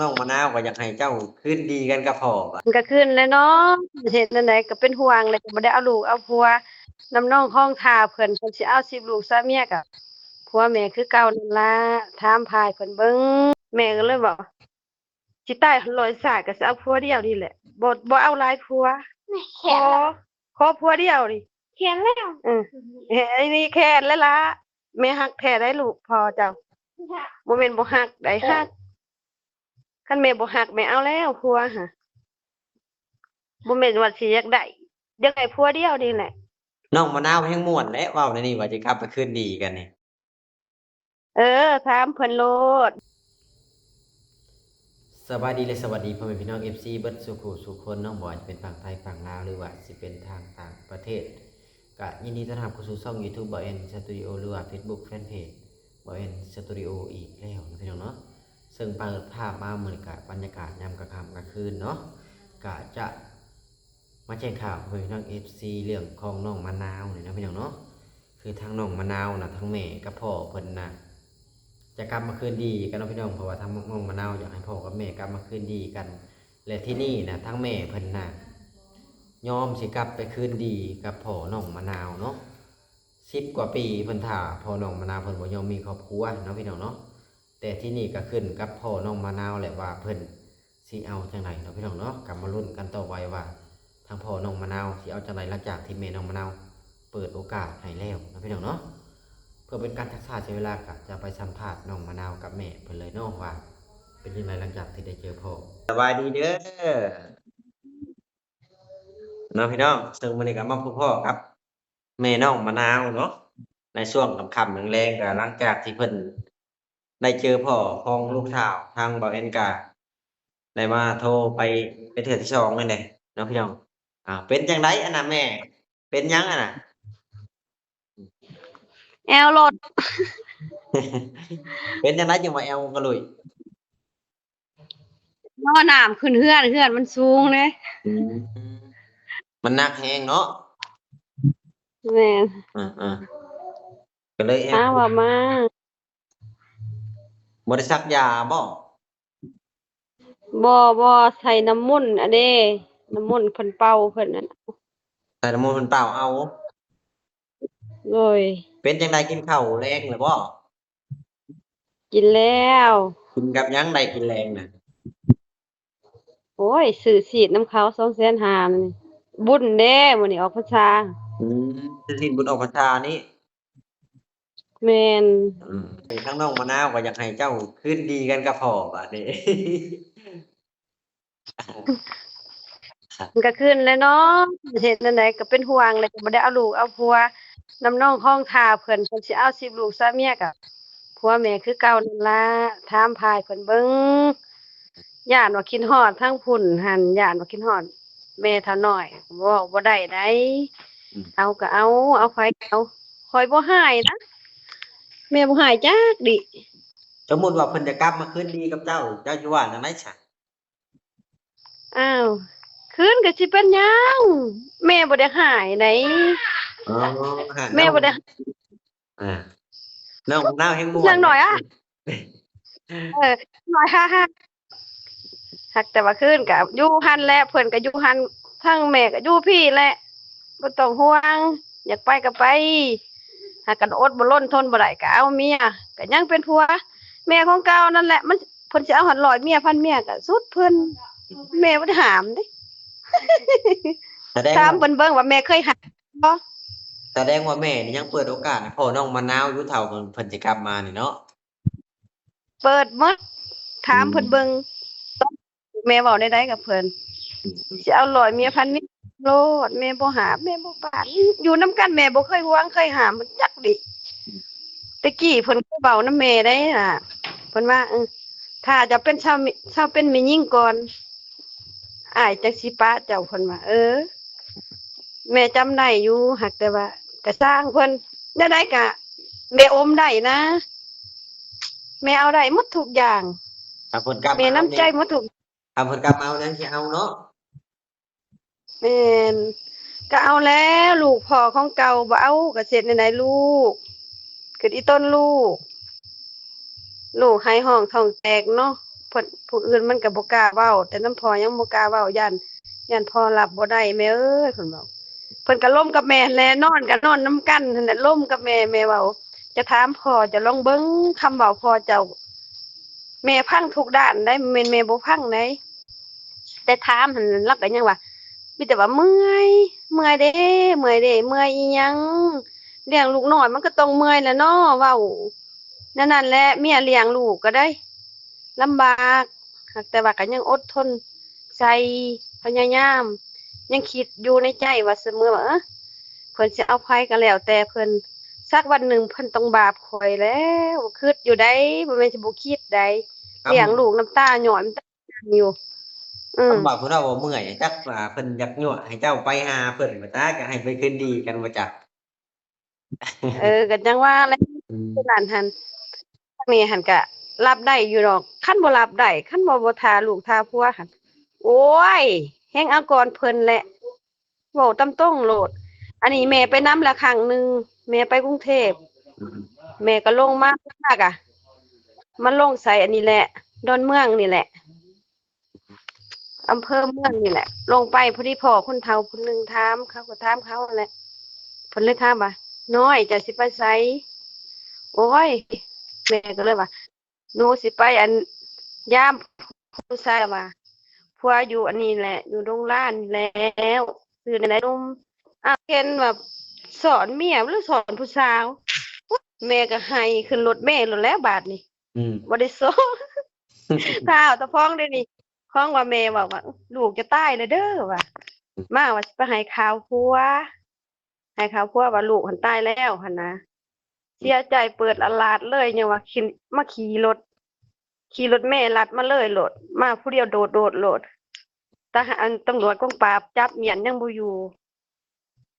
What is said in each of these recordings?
น้องมะนาวก็อยากให้เจ้าคืนดีกันกับพ่ออะมันก็ขึ้นแล้วเนาะเฮ็ดจั่งใดก็เป็นห่วงเลยก็บ่ได้เอาลูกเอาผัวนำน้องห้องท่าเพิ่นเพิ่นสิเอา10ลูกซะเมียก็ผัวแม่คือเก่านั่นล่ะถามพายเพิ่นเบิ่งแม่ก็เลยบอกสิตายร้อยสายก็สิเอาผัวเดียวนี่แหละบ่บ่เอาหลายผัวแขขอนขอผัวเดียวนี่เขียนแล้วอือเฮ้ยไอ้นี่แค่นแล้วล่ะแม่ฮักแท้ได้ลูกพอเจ้าบ่แม่นบ่ฮักได้ฮัก คันแม่บ่ฮักแม่เอาแล้วผัวหะบ่แม่นว่าสิอยากได้อยากได้ผัวเดียวนี่แหละน้องมะนาวแฮงม่วนและเว้าในนี่ว่าจะกลับไปคืนดีกันนี่เออถามเพิ่นโลดสวัสดีและสวัสดีพ่อแม่พี่น้อง FC เบิดสุขุสุขคนน้องบอยจะเป็นฝั่งไทยฝั่งลาวหรือว่าสิเป็นทางต่างประเทศก็ยินดีต้อนรับเข้าสู่ช่อง YouTube บอยเอ็นสตูดิโอหรือว่า Facebook Fanpage บอยเอ็นสตูดิโออีกแล้วนะพี่น้องเนาะ ซึ่งปิดภาพมาเหมือนกับบรรยากาศยามกลางค่ำกลางคืนเนาะก็จะมาแจ้งข่าวพ่อแม่พี่น้อง FC เรื่องของน้องมะนาวเนี่ยนะพี่น้องเนาะคือทางน้องมะนาวนะทั้งแม่กับพ่อเพิ่นนะจะกลับมาคืนดีกันนะพี่น้องเพราะว่าทางน้องมะนาวอยากให้พ่อกับแม่กลับมาคืนดีกัน และที่นี่นะทั้งแม่เพิ่นนะยอมสิกลับไปคืนดีกับพ่อน้องมะนาวเนาะสิบกว่าปีเพิ่นถ่าพ่อน้องมะนาวเพิ่นบ่ยอมมีครอบครัวเนาะพี่น้องเนาะ แต่ที่นี่ก็ขึ้นกับพ่อน้องมะนาวแหละว่าเพิ่นสิเอาจังไดเนาะพี่น้องเนาะกลับมาลุ้นกันต่อไปว่าทางพ่อน้องมะนาวสิเอาจังไดหลังจากที่แม่น้องมะนาวเปิดโอกาสให้แล้วเนาะพี่น้องเนาะเพื่อเป็นการทักษะใช้เวลาก็จะไปสัมภาษณ์น้องมะนาวกับแม่เพิ่นเลยเนาะว่า เป็นยังไงหลังจากที่ได้เจอพ่อสบายดีเด้อน้องพี่น้องซึ่งมื้อนี้ก็มาพบพ่อครับแม่น้องมะนาวเนาะในช่วงค่ำแรงๆก็หลังจากที่เพิ่น ได้เจอพ่อของลูกสาวทางเบาเอ็นกาได้มาโทรไปเป็นเทื่อที่สองนั่นแหละเนาะพี่น้องอ่าเป็นจังไดอันน่ะแม่ เป็นหยังอันน่ะแอวรถเป็นจังไดจังว่าแอลกระลุยนอน้ำขึ้นเฮือนเฮือนมันสูงเด้มันหนักแฮงเนาะแม่นอ่าๆก็เลยแออ้าลว่ามา บ่ได้ซักยาบ่บ่บ่ใส่น้ำมนต์อะเด้น้ำมนต์เพิ่นเป่าเพิ่นนั่นน่ะแต่น้ำมันต์เพิ่นเปล่าเอา โดยเป็นจังไดกินข้าวแรงหรือบ่กินแล้ว กินกับหยังได้กินแรงน่ะโอ้ยซื้อสีดน้ำเขา2,500นี่บุญเด้มื้อนี้ออกพรรษาอืมจะสิ้นบุญออกพรรษานี้ แม่นอืมทั้งน้องมะนาวก็อยากให้เจ้าคืนดีกันกับพ่อบัดนี้ มันก็ขึ้นแล้วเนาะเฮ็ดจั่งใดก็เป็นห่วงเลยก็บ่ได้เอาลูกเอาผัวนำน้องห้องท่าเพิ่นเพิ่นสิเอา10ลูกซะเมียก็ผัวแม่คือเก่านั่นล่ะถามพายเพิ่นเบิ่งย่านว่าคิดฮอดทั้งพุ่นหั่นย่านว่าคิดฮอดแม่เท่าน้อยเว้าบ่ได้ไดอืม เอาก็เอาเอาไผก็เอาคอยบ่หายนะ แม่บ่หายจักดิสมมุติว่าเพิ่นจะกลับมาคืนดีกับเจ้า เจ้าสิว่าจังได๋ซะอ้าวคืนก็สิเป็นหยังแม่บ่ได้หายไดอ๋อฮะแม่บ่ได้อ่าน้องมะนาวแฮงม่วนอย่างน้อยอะเออน้อยฮ่าฮ่าหักแต่ว่าคืนกับอยู่หันแหละเพิ่นก็อยู่หันทั้งแม่ก็อยู่พี่แหละบ่ต้องห่วง อยากไปก็ไป หากกันอดบ่ล้นทนบ่ได้ก็เอาเมียก็ยังเป็นผัวแม่ของเก่านั่นแหละ มันเพิ่นสิเอาหันร้อยเมียพันเมียก็สุดเพิ่นแม่บ่ได้ห้ามเด้แสดงถามว่าเพิ่นเบิ่งว่าแม่เคยห้ามบ่แสดงว่าแม่นี่ยังเปิดโอกาสให้พ่อน้องมะนาวอยู่เท่าเพิ่นเพิ่นสิกลับมานี่เนาะเปิดหมดถามเพิ่นเบิ่งแม่เว้าได้ได้กับเพิ่นสิเอาร้อยเมียพันเมียโลดแม่บ่หาแม่บ่ปานอยู่นํกันแม่บ่เคยหวงเคยหามมันจัก ดิแตะกี้เพิ่นก็เว้านำแม่ได้น่ะเพิ่นว่าเออถ้าจะเป็นชาวมิชาวเป็นแม่หญิงก่อนอ้ายจักสิปะเจ้าเพิ่นว่าเออ แม่จำได้อยู่หักแต่ว่าก็สร้างเพิ่นได้ได้กะแม่อมได้นะแม่เอาได้หมดทุกอย่างถ้าเพิ่นกลับแม่น้ำใจเอาหมดทุกถ้าเพิ่นกลับมาเอานั้นสิเอาเนาะแม่น ก็เอาแล้วลูกพ่อของเก่าบ่เอาก็เสร็จไหนๆลูกคืออีต้นลูก ลูกหายห้องท้องแตกเนาะเพิ่นผู้อื่นมันก็บ่กล้าเว้า แต่น้ำพอยังบ่กล้าเว้าย่านย่านพ่อรับบ่ได้แม่เอ้ยเพิ่นบอกเพิ่นก็ล่มกับแม่แลนอนก็นอนนํกันนั่นแหละล่มกับแม่แม่เว้าจะถามพ่อจะลองเบิ่งคำเว้าพ่อเจ้าแม่พังทุกด้านได้แม่นแม่บ่พังไหนแต่ถามหันลักก็ยังว่า มีแต่ว่าเมื่อยเมื่อยเด้เมื่อยเด้เมื่อยอีหยังเลี้ยงลูกน้อยมันก็ต้องเมื่อยแหล้วเนาะเว้านั่นนั่นแหละเมียเลี้ยงลูกก็ได้ลำบากหากแต่ว่าก็ยังอดทนใจพยายาม ยังคิดอยู่ในใจว่าเสมอว่าเอ้อเพิ่นสิเอาภัยก็แล้ว แต่เพิ่นสักวันหนึ่งเพิ่นต้องบาปข่อยแล้วคิดอยู่ได้บ่แม่นสิบ่คิดได้เลี้ยงลูกน้ำตาหย่อยน้ำตาอยู่อืม คำบอกคุณเราว่าเมื่อยจักว่าเพิ่นอยากยั่วให้เจ้าไปหาเพิ่นบ่จ้าก็ให้ไปคืนดีกันบ่จักเออก็จังว่าแหล้วอืมหลานหันทางนี้หันก็รับได้อยู่ดอกคันบ่รับได้คันบ่บ่ทาลูกทาผัวหันโอ้ยแฮงเอาก่อนเพิ่นแหละเว้าตำต้องโลด อันนี้แม่ไปนำละครั้งหนึงแม่ไปกรุงเทพอืมแม่ก็ลงมาภาคอะมันลงใส่อันนี้แหละ ดอนเมืองนี่แหละ อำเภอเมืองนี่แหละ ลงไปพอดีพ่อคนเฒ่าคนหนึงถามเขาก็ถามเขานั่นแหละเพิ่นเลยถามว่าน้อยจะสิไปไสโอ้ยแม่ก็เลยว่าหนูสิไปอันยามผู้ชายว่าผัวอยู่อันนี้แหละ อยู่โรงร้านนี่แล้วซื้อในไหนนมอ้าวเห็นแบบสอนเมียหรือสอนผู้สาวแม่ก็ให้ขึ้นรถแม่รถแล้วบาทนี่อืมบ่ได้สอนถ้าเอาแตะพ้องได้นี่ พ้องว่าแม่บอกว่าลูกจะตายเลยเด้อว่ะมาว่าสิไปให้ข่าวผัวให้ข่าวผัวว่าลูกหันตายแล้วหั่นนะเสียใจเปิดอลาดเลยเนี่ยว่าขี่มาขี่รถขี่รถแม่ลัดมาเลยโหลด มาผู้เดียวโดดโดดโหลดทหารตำรวจกองปราบจับเมียนยังบ่อยู่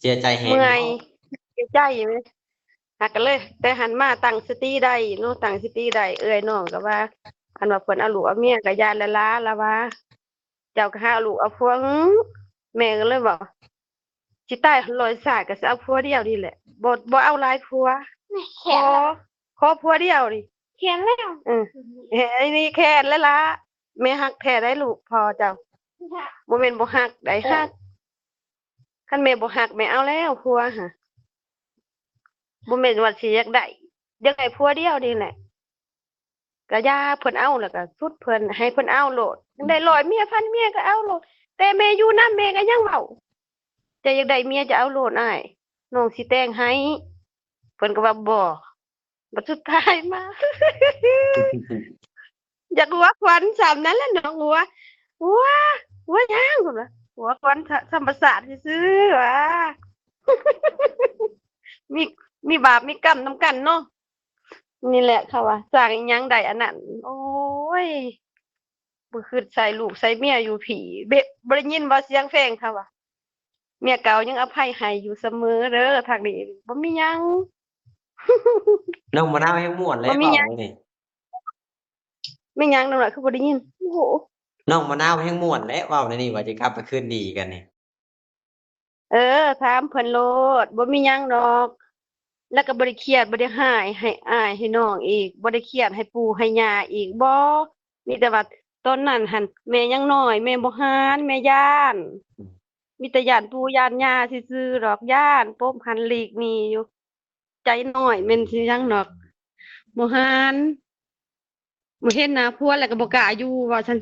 เสียใจแฮงเมื่อยเสียใจไหมหักกันเลย แต่หันมาตั้งสติได้เนาะตั้งสติได้เอ้ยน้องก็ว่า อันว่าเพิ่นเอาลูกเอาเมียก็ยานละลาละว่า เจ้าก็หาลูกเอาผัวหึแม่ก็เลยบอกสิตายลอยสายก็สิเอาผัวเดียวนี่แหละบ่บ่เอาหลายผัวแขขอนขอผัวเดียวนี่เขียนแล้วอือเฮ้ยนี่แค่นแล้วล่ะแม่ฮักแท้ได้ลูกพอเจ้าบ่แม่นบ่ฮักได้ฮักคันแม่บ่ฮักแม่เอาแล้วผัวหะบ่แม่นว่าสิอยากได้อยากได้ผัวเดียวนี่แหละ ก็ย่าเพิ่นเอาแล้วก็สุดเพิ่นให้เพิ่นเอาโลดอยากได้ร้อยเมียพันเมียก็เอาโลด แต่แม่อยู่นำแม่ก็ยังเว้าจะอยากได้เมียจะเอาโลดอ้ายน้องสิแต่งให้เพิ่นก็ว่าบ่บัดสุดท้ายมาอยากหัวควันสามนั้นแหละน้องหัวหัวหัวย่างพุ่นว่ะหัวควันธธรรมศาสตร์ซื่อๆว่ะมีมีบาปมีกรรมนํกันเนาะ นี่แหละค่ะว่าสร้างอิหยังใดอันนั้นโอ้ยบ่คือใส่ลูกใส่เมียอยู่ผีเบะบ่ได้ยินว่าเสียงแฟงค่ะว่าเมียเก่ายังอภัยให้อยู่เสมอเด้อทางนี้บ่มีหยัง น้องมะนาวแฮงม่วนแล้วบ่มีเว้าหยังนี่ไม่หยังนั่นแหละคือบ่ได้ยินโอ้โหน้องมะนาวแฮงม่วนแล้วเว้าในนี่ว่าจะกลับไปคืนดีกันนี่ เออถามเพิ่นโลดบ่มีหยังดอก แล้วก็บ่ได้เครียดบ่ได้หายให้อายให้น้องอีกบ่ได้เครียดให้ปู่ให้ย่าอีกบ่มีแต่ว่าตอนนั้นหั่นแม่ยังน้อยแม่บ่หานแม่ย่าน มีแต่ย่านปู่ย่านย่าซื่อๆดอกย่านปบหันหลีกนีอยู่ ใจน้อยแม่นสิยังดอกบ่หานบ่เห็นหน้าผัวแล้วก็บ่กล้าอยู่ว่าซั่น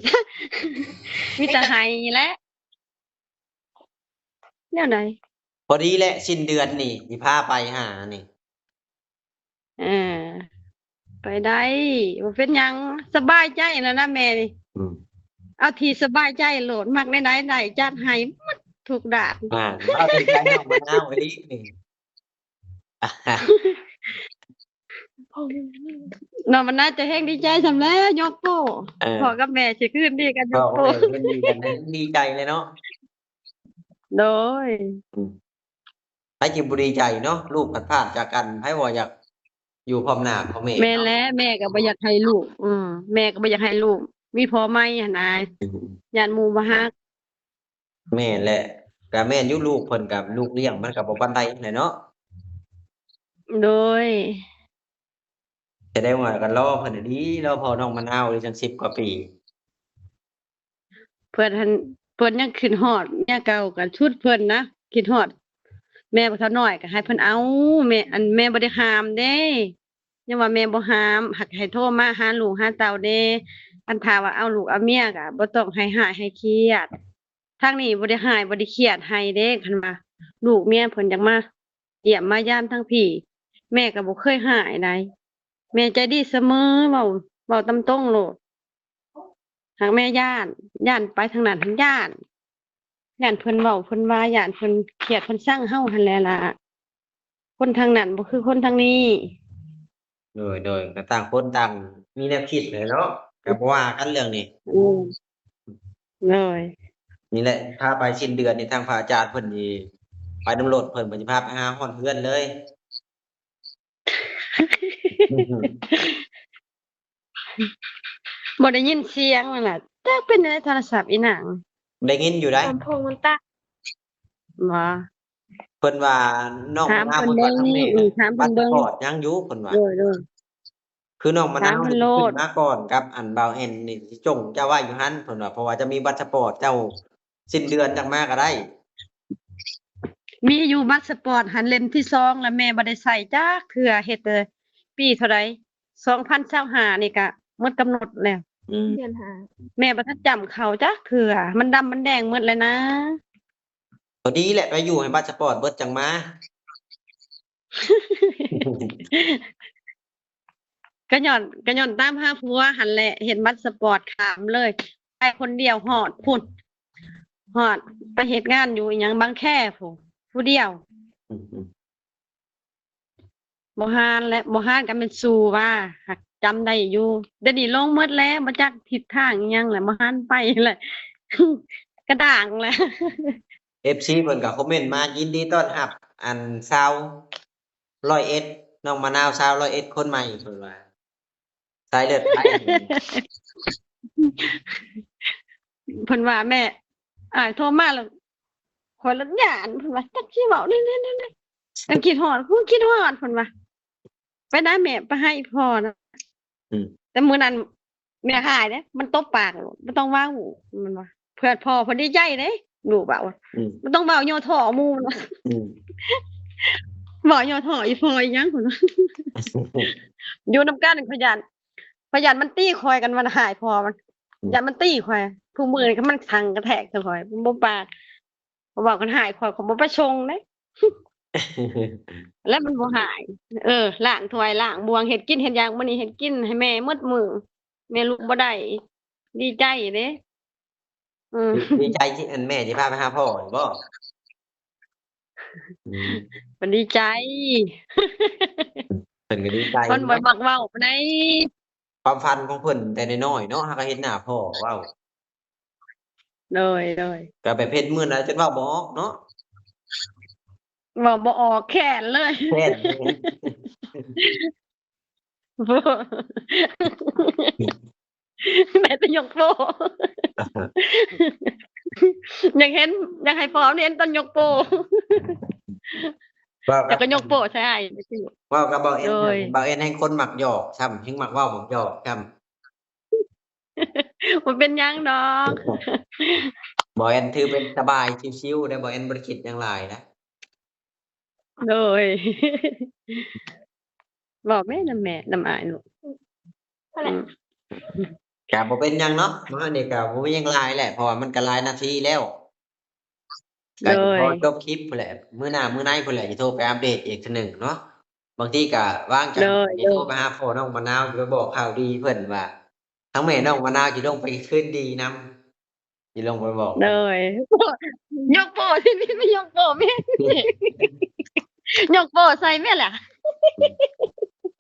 มีแต่ให้แหละแนวใดพอดีแหละสิ้นเดือนนี่สิพาไปหานี่ เออไปได้บ่เป็นหยังสบายใจแล้วนะแม่นี่อืมเอาที่สบายใจโหลดมักได้ไหนได้จัดให้หมดทุกด้านอ่าเอาเป็นใจน้องมะนาวอีหลีนี่อ่าเนาะมันน่าจะแฮงดีใจสำแล้วยกโป้เออพ่อกับแม่สิคืนดีกันยก็กโอโป้เคเป็นดีกันนะดีใจเลยเนาะโดยให้จิบุรีใจเนาะลูกพัดพลาดจากกันให้ว่าอยาก อยู่พร้อมหน้าพ่อแม่แม่และแม่ก็บ่อยากให้ลูก อืมแม่ก็บ่อยากให้ลูก มีพ่อใหม่หั่นน่ะญาติหมู่บ่ฮักแม่แหละก็แม่นอยู่ลูกเพิ่นกับลูกเลี้ยงมันก็บ่ปานใดแหละเนาะโดยแสดงว่าก็รอเพิ่นน่ะดีรอพอน้องมะนาวได้จัง10กว่าปี เพิ่นหันเพิ่นยังคิดฮอดเมียเก่ากันชุดเพิ่นนะคิดฮอด แม่บ่เท่าน้อยก็ให้เพิ่นเอาแม่อันแม่บ่ได้ห้ามเด้ยังว่าแม่บ่ห้ามหักให้โทรมาหาลูกหาเต้าเด้อันถ้าว่าเอาลูกเอาเมียก็บ่ต้องให้หายให้เครียดทางนี้บ่ได้หายบ่ได้เครียดให้เด้คันว่าลูกเมียเพิ่นอยากมาเยี่ยมมายามทั้งพี่ แม่ก็บ่เคยหายใดแม่ใจดีเสมอเว้าเว้าตามตรงโลดหากแม่ย่านย่านไปทางนั้นทั้งย่าน ย่านเพิ่นเว้าเพิ่นว่าย่านเพิ่นเครียดเพิ่นสร้างเฮาหั่นแหละล่ะ คนทางนั้นบ่คือคนทางนี้ โดยโดยก็ต่างคนต่างมีแนวคิดเลยเนาะก็บ่ว่ากันเรื่องนี้อืมเลยนี่แหละพาไปสิ้นเดือนนี่ทางพระอาจารย์เพิ่นนี่ไปนำรถเพิ่นเพิ่นสิพาไปหาฮอดเฮือนเลย บ่ได้ยินเสียงนั่นน่ะแต่เป็นในโทรศัพท์อีหนัง ได้ยินอยู่ได้ลำโพงมันตั้งว่าเพิ่นว่าน้องถามมะนาวเพิ่นเพิ่นว่าเบิ่งทางนี้อืมถามเพิ่บัตนรเบิ่งพอดยังอยู่เพิ่นว่า โดยโดย คือน้องมะนาวถามเพิ่นนี่โลด ขึ้นมาก่อนกับ อันเบาแอนนี่สิจงเจ้าว่าอยู่หั่นเพิ่นว่าเพราะว่าจะมีบัตรสปอร์ตเจ้าสิ้นเดือนจังมาก็ได้ มีอยู่บัตรสปอร์ตหันเล่มที่สองแล้วแม่บ่ได้ใส่จักเทื่อเฮ็ดเลยปีเท่าใด2025นี่ก็หมดกำหนดแล้ว อืมเดือนหาแม่บ่ทันจำเขาจักเทื่อ มันดำมันแดงหมดเลยนะพอดีแหละไปอยู่ให้บัตรสปอร์ตเบิดจังมา ก็ย้อนก็ย้อนตามหาผัวหันแหละ เห็นบัตรสปอร์ตขามเลย ไปคนเดียวหอดพุ่นหอดไปเหตุงานอยู่อหยังบางแค่ผู้ผู้เดียว อืมอืม บ่ฮานและบ่ฮานกันเป็นสู่ว่าหักจำได้อยู่เดี๋ยวนี้ลงหมดแล้วบ่จักทิศทางอิหยังแหละบ่ฮานไปแหละ กระด่างแหละ FC เพิ่นก็คอมเมนต์มายินดีต้อนรับ อันชาวร้อยเอ็ดน้องมะนาวชาวร้อยเอ็ดคนใหม่เพิ่นว่าสายเลือดไทย เพิ่นว่าแม่อ้ายโทรมาแล้วขอยละย่านเพิ่นว่าจักสิเว้านี่ๆๆๆจังคิดฮอดคุณคิดฮอดเพิ่นว่า ไปได้แม่ไปให้พ่อนะอืมแต่มื้อนั้นแม่หายเด้มันตบปากโลดบ่ต้องเว้ามันว่าเพื่อนพ่อเพิ่นดีใจเด้ลูกว่าว่าอืมบ่ต้องเว้าย่อท่อหมู่มันว่าอืมเว้าย่อท่ออีพ่ออีหยังพุ่นว่าอยู่นํกันขยันขยันมันตี้คอยกันมันหายพอมันอืมยันมันตี้คอยผู้มือนี่ก็มันทังกระแทกซะคอยมันบ่ปากบ่บอกกันหายคอยของบ่ประชงเด้ แล้วมันบ่หาย เออล้างถ้วยล้างบวงเฮ็ดกินเฮ็ดหยังมื้อนี้เฮ็ดกินให้แม่หมดมือแม่ลูกบ่ได้ดีใจเด้อืมดีใจที่อันแม่ที่พาไปหาพ่อนี่บ่อืมมันดีใจเพิ่นก็ดีใจเพิ่นบ่มักเว้าปานใดความฝันของเพิ่นแต่น้อยๆเนาะหากก็เห็นหน้าพ่อเว้าเลยเลยก็ไปเพ็ดมื้อนั้นจนเว้าบ่ออกเนาะเว้าบ่ออกแค้นเลยแค่นี้แม่จะยกโปอยากเห็นอยากให้พร้อมเห็นตอนยกโปเว้าอยากกัก็บยกโปใช่เว้ากับเบาเอ็นโดย เบาเอ็นให้คนมักหยอกซ้ำถึงมักเว้ามักหยอกซ้ำมันเป็นหยังดอกบ่เอ็นถือเป็นสบายชิวๆได้บ่เอ็นบ่ได้คิดหยังหลายนะ โดย บอกแม่นำแม่นำอายลูกเท่าไหร่ก็บ่เป็นหยังเนาะมานี่ก็บ่มีหยังหลายแหละเพราะว่ามันก็หลายนาทีแล้วก็โดยพอจบคลิปพุ่นแหละมื้อหน้ามื้อในพุ่นแหละสิโทรไปอัปเดตอีกเทื่อหนึงเนาะบางทีก็ว่างจังโดยสิโทรไปหาพ่อน้องมะนาวสิไปบอกข่าวดีเพิ่นว่าทั้งแม่น้องมะนาวสิลงไปคืนดีนํสิลงไปบอกเลยยกโปที่นี่ไม่ยกโปแม่ ยกโปใส่แม่แหละ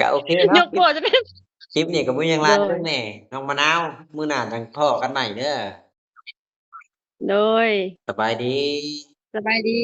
ก็โอเคยเนาะกโปจะเป็นคลิปนี้ก็บ่มีหยังหลายโดยเด้อแน่น้องมะนาวมื้อหน้าจังพ้อกันใหม่เด้อโดยสบายดี สบายดี